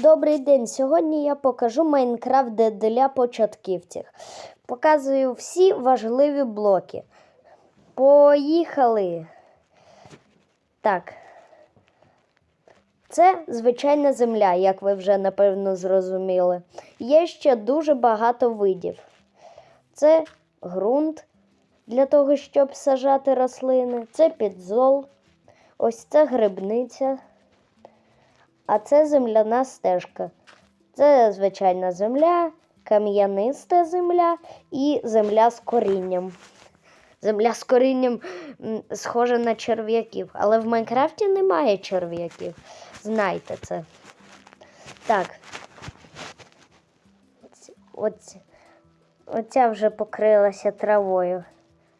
Добрий день! Сьогодні я покажу Майнкрафт для початківців. Показую всі важливі блоки. Поїхали! Так. Це звичайна земля, як ви вже напевно зрозуміли. Є ще дуже багато видів. Це ґрунт для того, щоб сажати рослини, це підзол, ось це грибниця. А це земляна стежка. Це звичайна земля, кам'яниста земля і земля з корінням. Земля з корінням схожа на черв'яків, але в Майнкрафті немає черв'яків. Знайте це. Так. Оць, оця вже покрилася травою.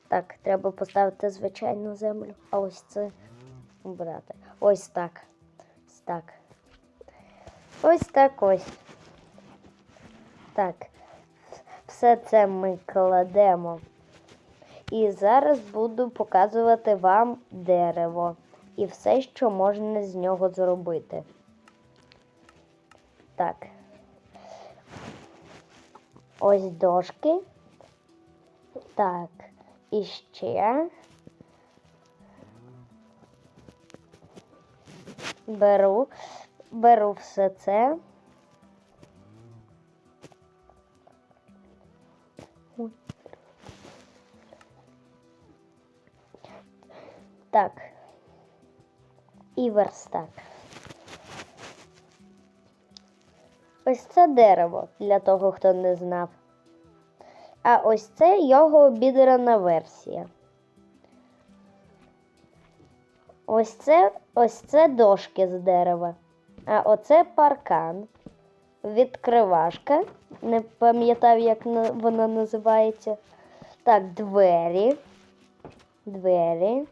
Так, треба поставити звичайну землю. А ось це брати. Ось так. Ось так. Ось так ось. Так. Все це ми кладемо. І зараз буду показувати вам дерево і все, що можна з нього зробити. Так. Ось дошки. Так. І ще. Беру, беру все це. Так. І верстак. Ось це дерево для того, хто не знав. А ось це його обідрана версія. Ось це, ось це дошки з дерева. А оце паркан. Відкривашка. Не пам'ятав, як вона називається. Так, двері. Двері.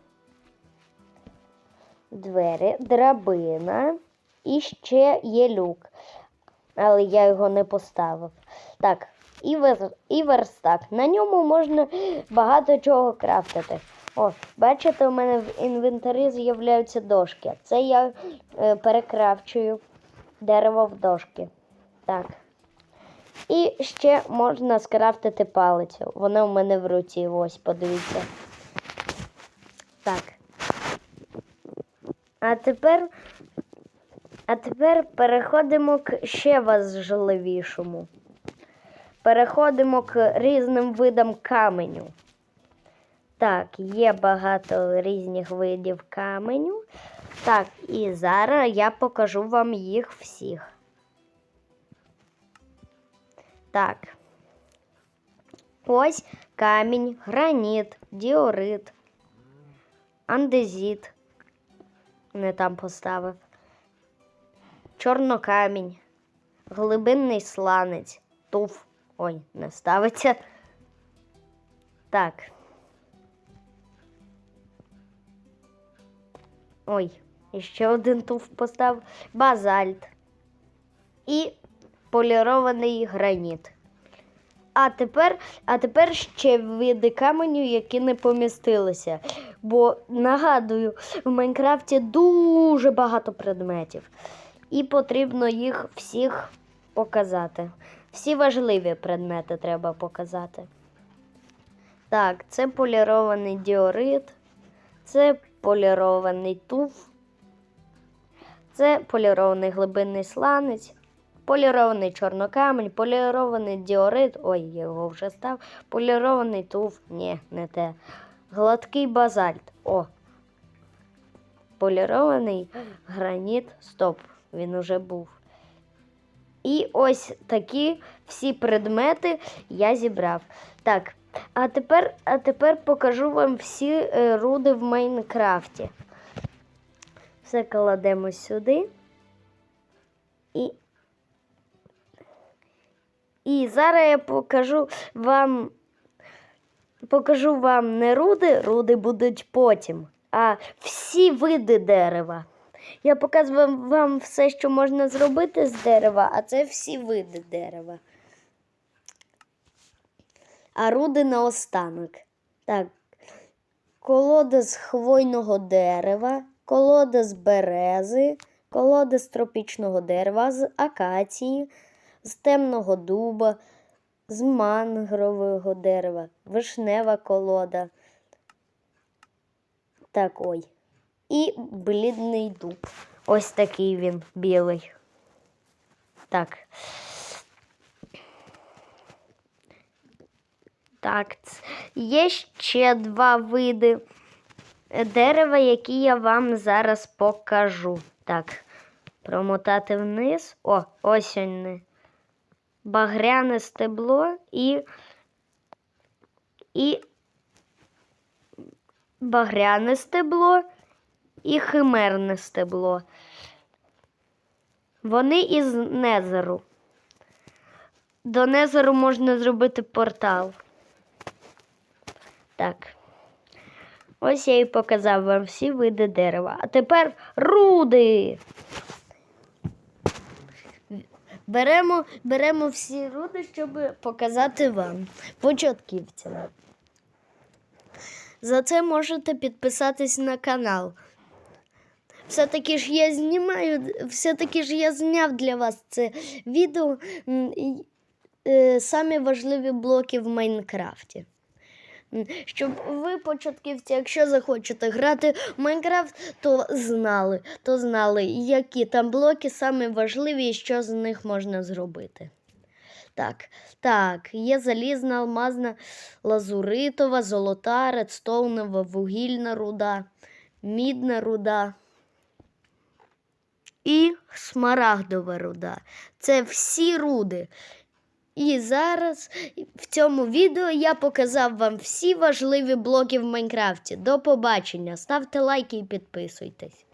Двері, драбина. І ще є люк. Але я його не поставив. Так, і верстак. На ньому можна багато чого крафтити. О, бачите, у мене в інвентарі з'являються дошки. Це я е, перекрафчую дерево в дошки. Так. І ще можна скрафтити палицю. Вона у мене в руці. Ось, подивіться. Так. А тепер, а тепер переходимо к ще важливішому. Переходимо к різним видам каменю. Так, є багато різних видів каменю. Так, і зараз я покажу вам їх всіх. Так. Ось камінь, граніт, діорит, андезіт. Не там поставив. Чорнокамінь, глибинний сланець, туф. Ой, не ставиться. Так. Ой, ще один туф поставив. Базальт. І полірований граніт. А тепер, а тепер ще види каменю, які не помістилися. Бо нагадую, в Майнкрафті дуже багато предметів. І потрібно їх всіх показати. Всі важливі предмети треба показати. Так, це полірований діорит, це полірований туф, це полірований глибинний сланець, полірований чорнокамень, полірований діорит, ой, його вже став, полірований туф, ні, не те. Гладкий базальт. О. Полірований граніт. Стоп, він уже був. І ось такі всі предмети я зібрав. Так, а тепер, а тепер покажу вам всі е, руди в Майнкрафті. Все кладемо сюди. І, і зараз я покажу вам покажу вам не руди, руди будуть потім, а всі види дерева. Я показую вам все, що можна зробити з дерева, а це всі види дерева. А руди наостанок. Так, колода з хвойного дерева, колода з берези, колода з тропічного дерева, з акації, з темного дуба, з мангрового дерева, вишнева колода. Так ой. І блідний дуб. Ось такий він білий. Так. Так, є ще два види дерева, які я вам зараз покажу. Так, промотати вниз. О, вони. Багряне стебло і, і багряне стебло і химерне стебло. Вони із незеру. До незеру можна зробити портал. Так. Ось я і показав вам всі види дерева. А тепер руди. Беремо, беремо всі руди, щоб показати вам початківцям. За це можете підписатись на канал. Все-таки ж я знімаю, все-таки ж я зняв для вас це відео е, самі важливі блоки в Майнкрафті. Щоб ви, початківці, якщо захочете грати в Майнкрафт, то знали, то знали, які там блоки самі важливі і що з них можна зробити. Так, так, є залізна, алмазна, лазуритова, золота, редстоунова, вугільна руда, мідна руда і смарагдова руда. Це всі руди. І зараз в цьому відео я показав вам всі важливі блоки в Майнкрафті. До побачення. Ставте лайки і підписуйтесь.